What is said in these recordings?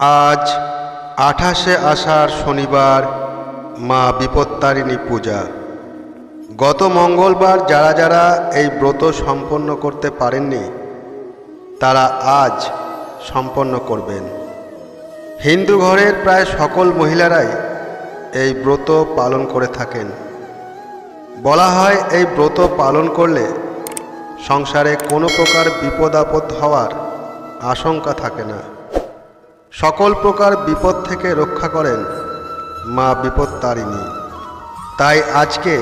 আজ আঠাশে আষাঢ় শনিবার মা বিপত্তারিণী পূজা। গত মঙ্গলবার যারা যারা এই ব্রত সম্পন্ন করতে পারেননি, তারা আজ সম্পন্ন করবেন। হিন্দু ঘরের প্রায় সকল মহিলারাই এই ব্রত পালন করে থাকেন। বলা হয় এই ব্রত পালন করলে সংসারে কোনো প্রকার বিপদ আপদ হওয়ার আশঙ্কা থাকে না। সকল প্রকার বিপদ থেকে রক্ষা করেন, মা বিপত্তারিণী। তাই আজকে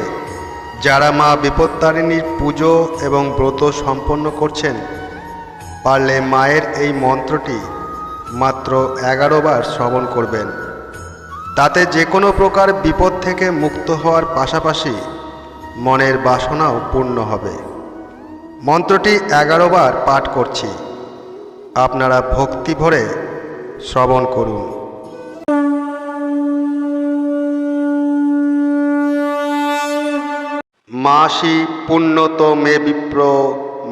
যারা মা বিপত্তারিণীর পুজো এবং ব্রত সম্পন্ন করছেন, পারলে মায়ের এই মন্ত্রটি মাত্র এগারো বার শ্রবণ করবেন। তাতে যে কোনো প্রকার বিপদ থেকে মুক্ত হওয়ার পাশাপাশি মনের বাসনাও পূর্ণ হবে। মন্ত্রটি এগারো বার পাঠ করছি। আপনারা ভক্তি ভরে শ্রবণ করুন। মাসি পুণ্যত মে বিপ্র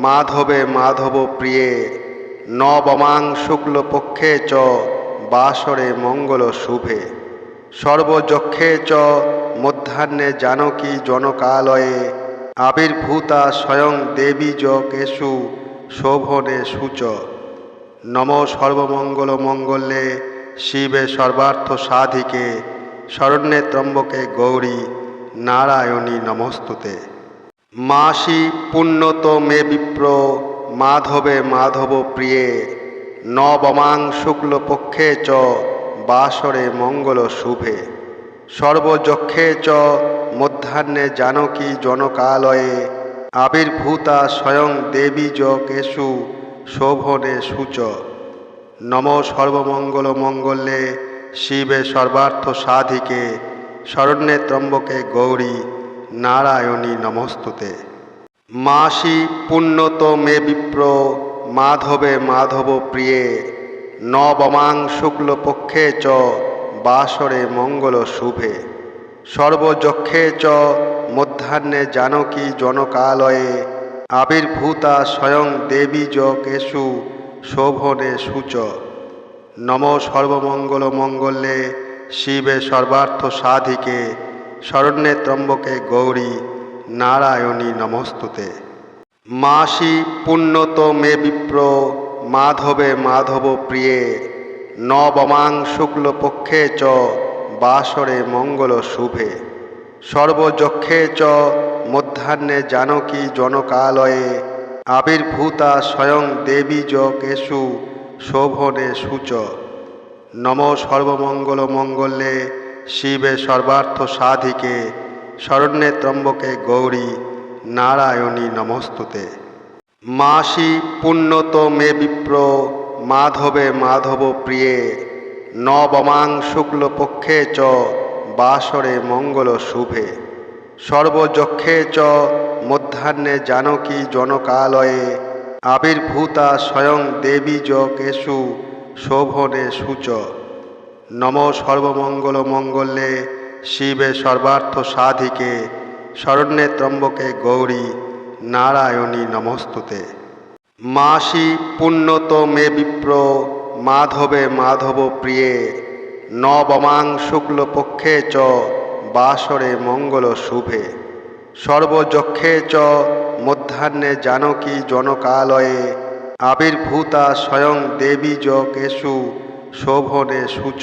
মাধবে মাধব প্রিয়ে, নবমাং শুক্লপক্ষে চ বাসরে মঙ্গল শুভে। সর্বযক্ষে চ মধ্যাহ্নে জানকী জনকালয়ে, আবির্ভূতা স্বয়ং দেবী য কেশু শোভনে সূচ। নম সর্বমঙ্গল মঙ্গলে শিবে সর্বার্থ সাধিকে, শরণ্যে ত্রম্বকে গৌরী নারায়ণী নমস্তুতে। মাসি পুণ্যত মে বিপ্র, মাধবে মাধব প্রিয়ে, নবমাং শুক্লপক্ষে চ বাসরে মঙ্গল শুভে। সর্বযক্ষে চ মধ্যাহ্নে জানকী জনকালয়ে, আবির্ভূতা স্বয়ং দেবী য কেশু শোভনে সূচ নম সর্বমঙ্গল মঙ্গলে শিবে সর্বার্থ সাধিকে, শরণ্যে ত্রম্বকে গৌরী নারায়ণী নমস্তুতে। মাসি পুণ্যত মে বিপ্র, মাধবে মাধব প্রিয়ে, নবমাং শুক্লপক্ষে চ বাসরে মঙ্গল শুভে। সর্বযক্ষে চ মধ্যাহ্নে জানকী জনকালয়ে আবির্ভূতা স্বয়ং দেবী য কেশু শোভনে সূচ। নম সর্বমঙ্গল মঙ্গলে শিবে সর্বার্থ সাধিকে, শরণ্যে ত্রম্বকে গৌরী নারায়ণী নমস্তুতে। মাসি পুণ্যত মে বিপ্র, মাধবে মাধব প্রিয়ে। নবমাং শুক্লপক্ষে চ, বাসরে মঙ্গল শুভে। সর্বযক্ষে চ মধ্যাহ্নে জানকী জনকালয়ে আবির্ভূতা স্বয়ং দেবী য কেশু শোভনে সূচ। নম সর্বমঙ্গল মঙ্গলে শিবে সর্বার্থ সাধিকে, শরণ্যে ত্রম্বকে গৌরী নারায়ণী নমস্তুতে। মাসি পুণ্যত মে বিপ্র, মাধবে মাধব প্রিয়ে, নবমাং শুক্লপক্ষে চ বাসরে মঙ্গল শুভে। সর্বযক্ষে চ মধ্যাহ্নে জানকী জনকালয়ে আবির্ভূতা স্বয়ং দেবী য কেশু শোভনে সূচ। নম সর্বমঙ্গল মঙ্গলে শিবে সর্বার্থ সাধিকে, শরণ্যে ত্রম্বকে গৌরী নারায়ণী নমস্তুতে। মাসি পুণ্যত মে বিপ্র, মাধবে মাধব প্রিয়ে, নবমাং শুক্লপক্ষে চ বাসরে মঙ্গল শুভে। সর্বযক্ষে চ মধ্যাহ্নে জানকী জনকালয়ে আবির্ভূতা স্বয়ং দেবী য কেশু শোভনে সূচ।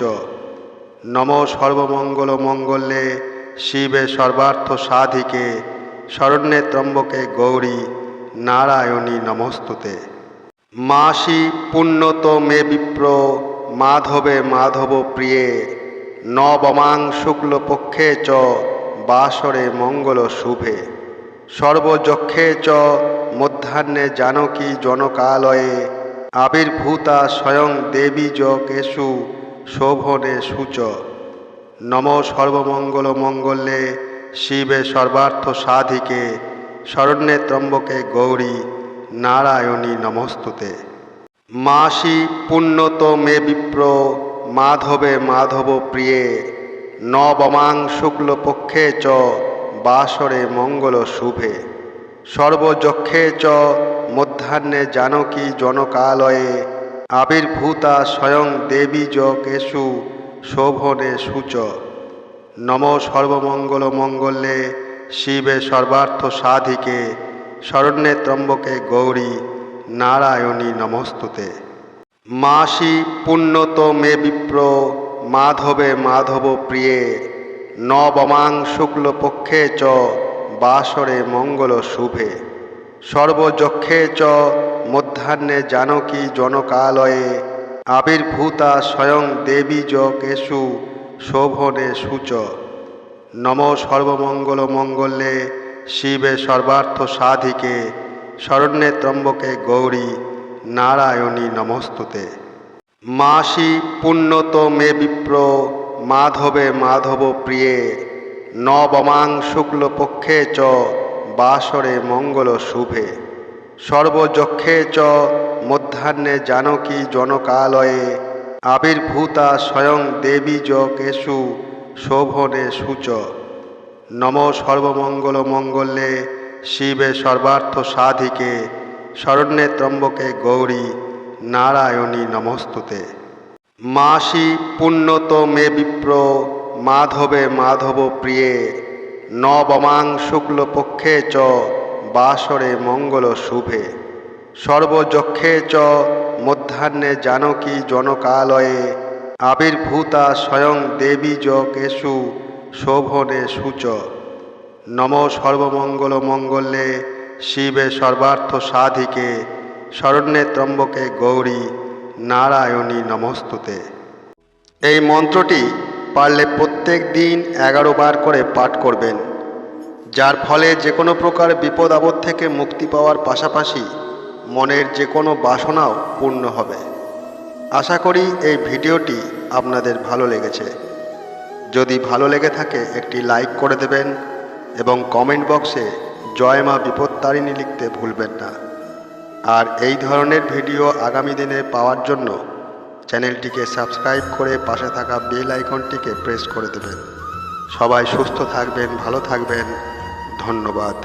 নম সর্বমঙ্গল মঙ্গলে শিবে সর্বার্থ সাধিকে, শরণ্যে ত্রম্বকে গৌরী নারায়ণী নমস্তুতে। মাসি পুণ্যত মে বিপ্র, মাধবে মাধব প্রিয়ে। নবমাং শুক্লপক্ষে চ বাসরে মঙ্গল শুভে। সর্বযক্ষে চ মধ্যাহ্নে জানকী জনকালয়ে। আবির্ভূতা স্বয়ং দেবী য কেশু শোভনে সূচ। নম সর্বমঙ্গল মঙ্গলে শিবে সর্বার্থ সাধিকে। শরণ্যে ত্রম্বকে গৌরী নারায়ণী নমস্তুতে। মাসি পুণ্যত মে বিপ্র। মাধবে মাধব প্রিয়ে, নবমাং শুক্লপক্ষে চ বাসরে মঙ্গল শুভে। সর্বযক্ষে চ মধ্যাহ্নে জানকী জনকালয়ে, আবির্ভূতা স্বয়ং দেবী য কেশু শোভনে সূচ। নম সর্বমঙ্গল মঙ্গলে, শিবে সর্বার্থ সাধিকে, শরণ্যে ত্রম্বকে গৌরী, নারায়ণী নমস্তুতে। মাসি পুণ্যত মে বিপ্র, মাধবে মাধব প্রিয়ে। নবমাং শুক্লপক্ষে চ, বাসরে মঙ্গল শুভে। সর্বযক্ষে চ, মধ্যাহ্নে জানকী জনকালয়ে। আবির্ভূতা স্বয়ং দেবী য কেশু, শোভনে সূচ। নম সর্বমঙ্গল মঙ্গলে, শিবে সর্বার্থ সাধিকে, শরণ্যে ত্রম্বকে গৌরী। নারায়ণী নমস্তুতে। মাসি পুণ্যত মে বিপ্র, মাধবে মাধব প্রিয়ে। নবমাং শুক্লপক্ষে চ, বাসরে মঙ্গল শুভে। সর্বযক্ষে চ, মধ্যাহ্নে জানকী জনকালয়ে। আবির্ভূতা স্বয়ং দেবী য কেশু, শোভনে সূচ। নম সর্বমঙ্গল মঙ্গলে শিবে সর্বার্থ সাধিকে। শরণ্যে ত্রম্বকে গৌরী নারায়ণী নমস্তুতে। মাসি পুণ্যত মে বিপ্র, মাধবে মাধব প্রিয়ে, নবমাং শুক্লপক্ষে চ বাসরে মঙ্গল শুভে। সর্বযক্ষে চ মধ্যাহ্নে জানকী জনকালয়ে, আবির্ভূতা স্বয়ং দেবী য কেশু, শোভনে সূচ। নম সর্বমঙ্গল মঙ্গলে শিবে সর্বার্থ সাধিকে, শরণ্যে ত্রম্বকে গৌরী নারায়ণী নমস্তুতে। এই মন্ত্রটি পারলে প্রত্যেক দিন এগারো বার করে পাঠ করবেন, যার ফলে যে কোনো প্রকার বিপদ আপদ থেকে মুক্তি পাওয়ার পাশাপাশি মনের যে কোনো বাসনাও পূর্ণ হবে। আশা করি এই ভিডিওটি আপনাদের ভালো লেগেছে। যদি ভালো লেগে থাকে একটি লাইক করে দেবেন এবং কমেন্ট বক্সে জয় মা বিপত্তারিণী লিখতে ভুলবেন না। আর এই ধরনের ভিডিও আগামী দিনে পাওয়ার জন্য চ্যানেলটিকে সাবস্ক্রাইব করে পাশে থাকা বেল আইকনটিকে প্রেস করে দেবেন। সবাই সুস্থ থাকবেন, ভালো থাকবেন। ধন্যবাদ।